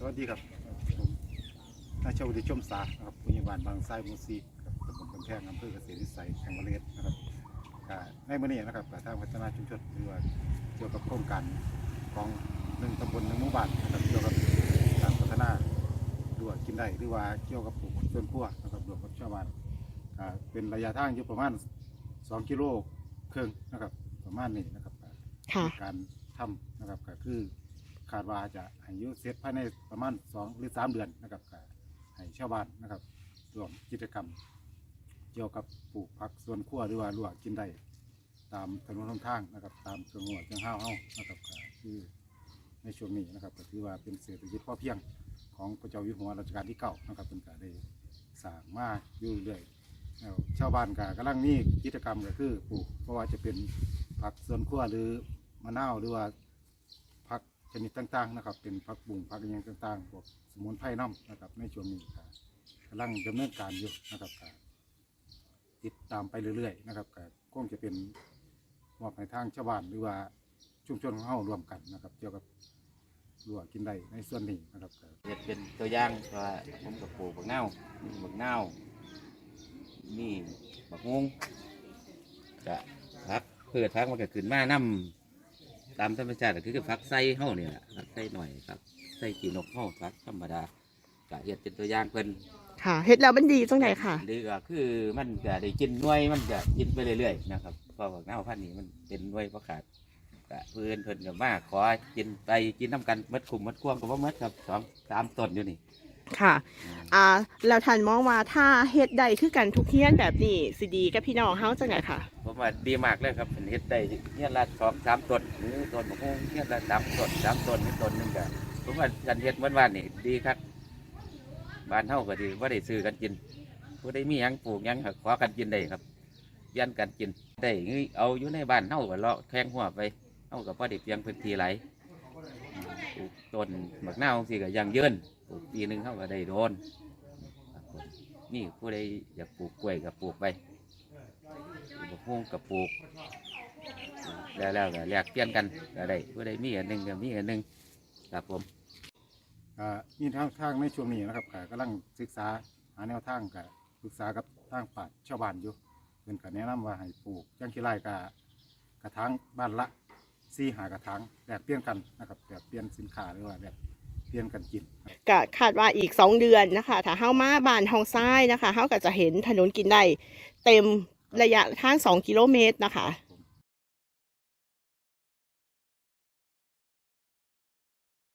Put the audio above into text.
สวัสดีครับผมนายชาวดิชมสานะครับผู้ใหญ่บ้านบางไทรหมูซีครับตำบลกำแพงอำเภอเกษตรวิสัยแห่งประเทศนะครับก็ในมื้อนี้นะครับกับทางพัฒนาชุมชนหรือว่าเกี่ยวกับโครงการของหนึ่งตำบลหนึ่งหมู่บ้านนะครับเกี่ยวกับการพัฒนาดูว่ากินได้หรือว่าเกี่ยวกับปลูกสวนครัวนะครับรวมกับชาวบ้านก็เป็นระยะทางอยู่ประมาณ 2 กิโลครึ่งนะครับประมาณนี้นะครับค่ะ การทำนะครับก็คือ คาดว่าจะอายุเสร็จภายในประมาณสองหรือสามเดือนนะครับก็ให้ชาวบ้านนะครับร่วมกิจกรรม เกี่ยวกับปลูกผักสวนครัวหรือว่าลวกกินได้ตามถนนหนทางนะครับ ตามเครื่องหัวเครื่องห้าวเฮานะครับก็คือในช่วงนี้นะครับก็ถือว่าเป็นเศรษฐกิจพอเพียงของพระเจ้าอยู่หัวรัชกาลที่เก้านะครับเป็นการได้สร้างมาอยู่เรื่อยแล้วชาวบ้านก็กำลังมีกิจกรรมก็คือปลูกเพราะว่าจะเป็นผักสวนครัวหรือมะนาวหรือว่า ชนิดต่างๆนะครับ เป็นผักบุ้งผักอหย่างต่างๆพวกสมุนไพรน้ำนะครับ ในช่วงนี้ก็กำลังดำเนินการอยู่นะครับก็ติดตามไปเรื่อยๆนะครับก็คงจะเป็นมอบให้ทางชาวบ้านหรือว่าชุมชนของเฮารวมกันนะครับ เกี่ยวกับรัวกินได้ในส่วนนี้นะครับก็เฮ็ดเป็นตัวอย่างว่าผมกับปลูกบักนาวมีบักนาวมีบักงงกะพักเพื่อพักมันก็ขึ้นมานํ ตามธรรมชาติก็คือพักไส้เฮาเนี่ยแหละพักไส้หน่อยครับไส้กีนกเฮาพักธรรมดากะเฮ็ดเป็นตัวอย่างเพิ่นค่ะเฮ็ดแล้วมันดีจังไหนค่ะหรือก็คือมันก็ได้กินหน่วยมันก็กินไปเรื่อยๆนะครับเพราะบักนาวพันธุ์นี้มันเป็นหน่วยประกาศกะเพื่อนเพิ่นก็มาขอกินไปกินน้กันมัดคุมมัดควงก็บ่มัดครับสองสามต้นอยู่นี่ ค่ะ อ่าแล้วท่านมองว่าถ้าเฮ็ดได้คือกันทุกเฮียนแบบนี้สิดีกับพี่น้องเฮาจังไหนค่ะ ผมว่าดีมากเลยครับเป็นเฮ็ดได้เนี่ยละสองสามต้นหรือต้นมะม่วงเนี่ยละสามต้นสามต้นนี่ต้นหนึงก็ผมว่าการเฮ็ดวันวันๆนี่ดีครับบ้านเฮาก็ดีว่าได้ซื้อกันกินผู้ได้มีหยังปลูกหยังก็ขอกันกินได้ครับเยันกันกินได้งี้เอาอยู่ในบ้านเฮาก็เลาะแทงหัวไปเฮาก็พอได้เพียงพื้นที่หลายป ลูกต้นบักนาสิก็ยังเยืนปลูกปีหนึงเฮาก็ได้โดนครับผมนี่ผู้ใดอยากปลูกกล้วยก็ปลูกไปปลูกมะม่งกับปลูกแล้วแล้วก็แลกเปลี่ยนกันก็ได้ผู้ใดมีอันหนึ่งก็มีอันหนึ่งครับผมก็มีทางทางในช่วงนี้นะครับก็กำลังศึกษาหาแนวทางก็ปรึกษากับทางป่าชญ์ชาวบ้านอยู่เพิ่นก็แนะนำว่าให้ปลูกจังขี้ไร่กะกระถางบ้านละ ซีหากระถางแลกเปลี่ยนกันนะครับแบบเปลี่ยนสินค้าหรือว่าแบบเปลี่ยนกันกินก็คาดว่าอีก 2 เดือนนะคะ ถ้าเฮามาบ้านทองซ้ายนะคะเฮาก็จะเห็นถนนกินได้เต็มระยะทาง2กิโลเมตรนะคะ